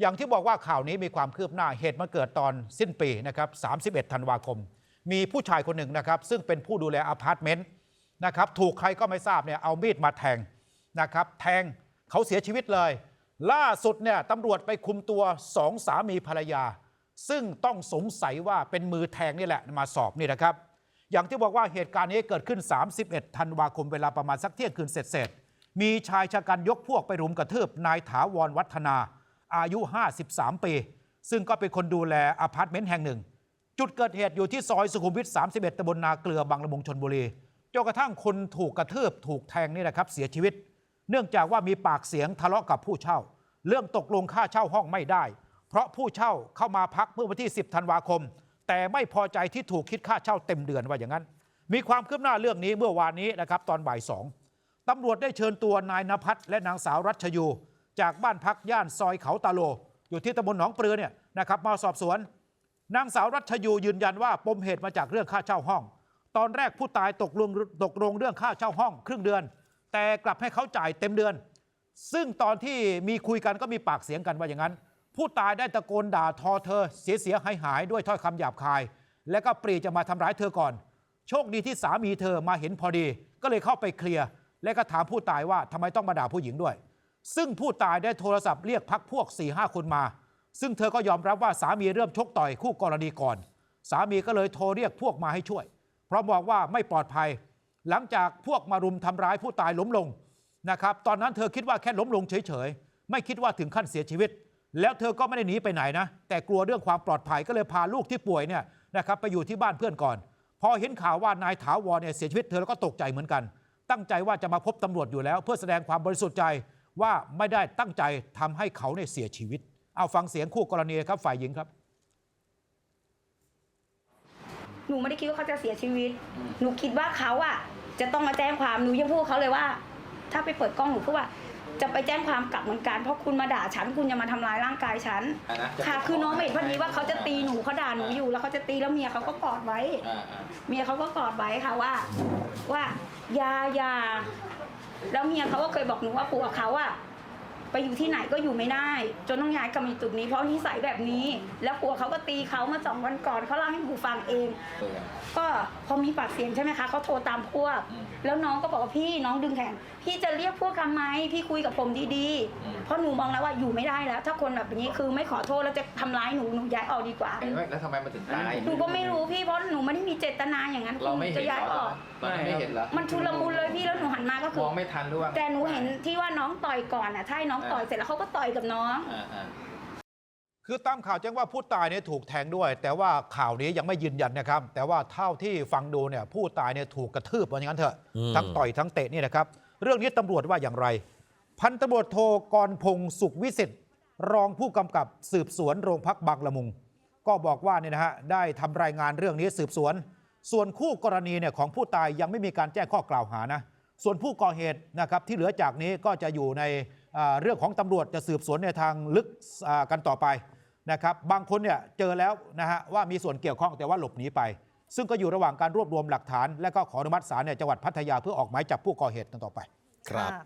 อย่างที่บอกว่าข่าวนี้มีความคืบหน้าเหตุมันเกิดตอนสิ้นปีนะครับ 31 ธันวาคม มีผู้ชายคนหนึ่งนะครับ ซึ่งเป็นผู้ดูแลอพาร์ตเมนต์นะครับ ถูกใครก็ไม่ทราบเนี่ยเอามีดมาแทงนะครับ แทงเขาเสียชีวิตเลย ล่าสุดเนี่ยตำรวจไปคุมตัวสองสามีภรรยา ซึ่งต้องสงสัยว่าเป็นมือแทงนี่แหละมาสอบนี่นะครับ อย่างที่บอกว่าเหตุการณ์นี้เกิดขึ้น 31 ธันวาคมเวลาประมาณสักเที่ยงคืนเสร็จๆมีชายชะกันยกพวกไปรุมกระทืบนายถาวรวัฒนา อายุ 53 ปี ซึ่งก็เป็นคนดูแลอพาร์ตเมนต์แห่งหนึ่ง จุดเกิดเหตุอยู่ที่ซอยสุขุมวิท 31ตำบลนาเกลือบางละมุงชนบุรีจนกระทั่งคนถูกกระทืบถูกแทงนี่นะครับเสียชีวิต เนื่องจากว่ามีปากเสียงทะเลาะกับผู้เช่า เรื่องตกลงค่าเช่าห้องไม่ได้ เพราะผู้เช่าเข้ามาพักเมื่อวันที่ 10 ธันวาคม แต่ไม่พอใจที่ถูกคิดค่าเช่าเต็มเดือนว่าอย่างนั้น มีความคืบหน้าเรื่องนี้เมื่อวานนี้นะครับตอนบ่ายสองตำรวจได้เชิญตัวนายนภัสและนางสาวรัชยู จากบ้านพักย่านซอยเขาตาโล อยู่ที่ตำบลหนองปลือเนี่ยนะครับมาสอบสวน นางสาวรัชยูยืนยันว่าปมเหตุมาจากเรื่องค่าเช่าห้อง ตอนแรกผู้ตายตกลงตกลงเรื่องค่าเช่าห้องครึ่งเดือน แต่กลับให้เขาจ่ายเต็มเดือน ซึ่งตอนที่มีคุยกันก็มีปากเสียงกันว่าอย่างนั้น ผู้ตายได้ตะโกนด่าทอเธอ เสียเสียหายหายด้วยถ้อยคำหยาบคาย แล้วก็ปรีจะมาทำร้ายเธอก่อน โชคดีที่สามีเธอมาเห็นพอดี ก็เลยเข้าไปเคลียร์และก็ถามผู้ตายว่าทำไมต้องมาด่าผู้หญิงด้วย ซึ่งผู้ตายได้โทรศัพท์เรียกพักพวก4ี่ห้าคนมา ซึ่งเธอก็ยอมรับว่าสามีเริ่มชกต่อยคู่กรณีก่อน สามีก็เลยโทรเรียกพวกมาให้ช่วย เพราะบอกว่าไม่ปลอดภัย หลังจากพวกมารุมทำร้ายผู้ตายล้มลงนะครับตอนนั้นเธอคิดว่าแค่ล้มลงเฉยๆ ไม่คิดว่าถึงขั้นเสียชีวิต แล้วเธอก็ไม่ได้หนีไปไหนนะ แต่กลัวเรื่องความปลอดภัยก็เลยพาลูกที่ป่วยเนี่ยนะครับไปอยู่ที่บ้านเพื่อนก่อน พอเห็นข่าวว่านายถาวรเนี่ยเสียชีวิตเธอก็ตกใจเหมือนกัน ตั้งใจว่าจะมาพบตำรวจอยู่แล้ว เพื่อแสดงความบริสุทธิ์ใจ ว่าไม่ได้ตั้งใจทำให้เขาเนี่ยเสียชีวิต เอาฟังเสียงคู่กรณีครับฝ่ายหญิงครับ หนูไม่ได้คิดว่าเขาจะเสียชีวิต หนูคิดว่าเขาอะจะต้องมาแจ้งความหนูยังพูดกับเขาเลยว่า ถ้าไปเปิดกล้องหนูพูดว่า จะไปแจ้งความกลับเหมือนกันเพราะคุณมาด่าฉันคุณจะมาทำร้ายร่างกายฉันอ่านะจะค่ะคือน้องไม่เห็นพอดีว่าเขาจะตีหนูเขาด่าหนูอยู่ แล้วเขาจะตีแล้วเมียเขาก็กอดไว้อ่าอ่าเมียเขาก็กอดไว้ค่ะว่า ว่าอยาอยา แล้วเมียเขาก็เคยบอกหนูว่าผัวเขาอะ ไปอยู่ที่ไหนก็อยู่ไม่ได้ จนต้องย้ายกลับมาอยู่จุดนี้เพราะนิสัยแบบนี้ แล้วผัวเขาก็ตีเขาเมื่อสองวันก่อนเขาเล่าให้หนูฟังเองเออก็พอมีปากเสียงใช่ไหมคะเขาโทรตามพวกอืมแล้วน้องก็บอกว่าพี่น้องดึงแขนพี่จะเรียกพวกทำไมพี่คุยกับผมดีอืมๆเพราะหนูมองแล้วว่าอยู่ไม่ได้แล้ว ถ้าคนแบบนี้คือไม่ขอโทษแล้วจะทำร้ายหนูหนูย้ายออกดีกว่าเห็นไหมแล้วทำไมมันถึงตายหนูก็ไม่รู้พี่เพราะหนูไม่ได้มีเจตนาอย่างนั้นเราไม่หนูเห็จะนย้ายเหรอออก ตอนนั้นไม่เห็นเหรอมันชุลมุนเลยพี่แล้วหนูหันมาก็คืมอ องไม่ทันหรือว่า แต่หนูเห็นที่ว่าน้องต่อยก่อนอะใช่น้องต่อยเสร็จแล้วเขาก็ต่อยกับน้องอ่าอ่าคือตามข่าวแจ้งว่าผู้ตายเนี่ยถูกแทงด้วย แต่ว่าข่าวนี้ยังไม่ยืนยันนะครับ แต่ว่าเท่าที่ฟังดูเนี่ยผู้ตายเนี่ยถูกกระทืบว่าอย่างนั้นเถอะอืมทั้งต่อยทั้งเตะนี่นะครับ เรื่องนี้ตำรวจว่าอย่างไร พันตำรวจโทกรพงศ์สุขวิสิทธิ์รองผู้กำกับสืบสวนโรงพักบางละมุง ก็บอกว่าเนี่ยนะฮะได้ทำรายงานเรื่องนี้สืบสวน ส่วนคู่กรณีเนี่ยของผู้ตายยังไม่มีการแจ้งข้อกล่าวหานะส่วนผู้ก่อเหตุนะครับที่เหลือจากนี้ก็จะอยู่ในอ่า เรื่องของตำรวจจะสืบสวนในทางลึกอ่ากันต่อไปนะครับบางคนเนี่ยเจอแล้วนะฮะว่ามีส่วนเกี่ยวข้องแต่ว่าหลบหนีไป ซึ่งก็อยู่ระหว่างการรวบรวมหลักฐาน และก็ขออนุมัติศาลเนี่ยจังหวัดพัทยาเพื่อออกหมายจับผู้ก่อเหตุกันต่อไป ครับค่ะ